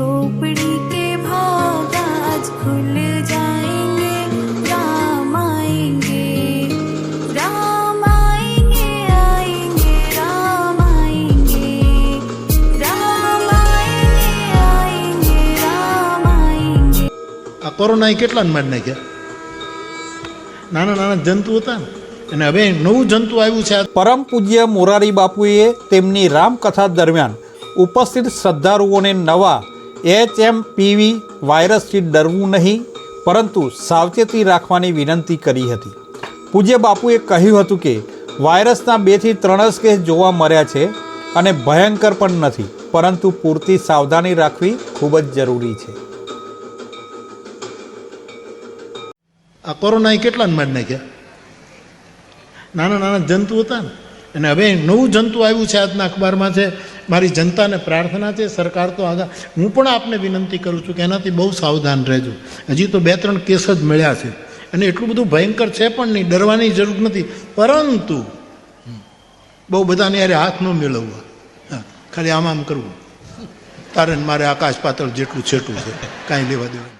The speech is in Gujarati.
झोपड़ी के કેટલા आज નાખ્યા? નાના નાના જંતુ હતા અને હવે નવું જંતુ આવ્યું છે પરમ પૂજ્ય મોરારી બાપુએ તેમની રામકથા દરમિયાન ઉપસ્થિત શ્રદ્ધાળુઓને નવા એચ એમ પીવી વાયરસથી ડરવું નહીં, પરંતુ સાવચેતી રાખવાની વિનંતી કરી હતી. પૂજ્ય બાપુએ કહ્યું હતું કે, વાયરસના બેથી ત્રણ જ કેસ જોવા મળ્યા છે અને ભયંકર પણ નથી, પરંતુ પૂરતી સાવધાની રાખવી ખૂબ જ જરૂરી છે. આ કોરોના કેટલાને મારી નાખ્યા? નાના નાના જંતુ હતા ને? અને હવે નવું જંતુ આવ્યું છે આજના અખબારમાં છે. મારી જનતાને પ્રાર્થના છે, સરકાર તો આગળ હું પણ આપને વિનંતી કરું છું કે એનાથી બહુ સાવધાન રહેજો. હજી તો બે ત્રણ કેસ જ મળ્યા છે. અને એટલું બધું ભયંકર છે પણ નહીં, ડરવાની જરૂર નથી. પરંતુ બહુ બધાને યારે હાથ ન મેળવવા. ખાલી આમ આમ કરવું. તારે મારે આકાશ પાતળ જેટલું છેટું છે. કાંઈ લેવા દેવા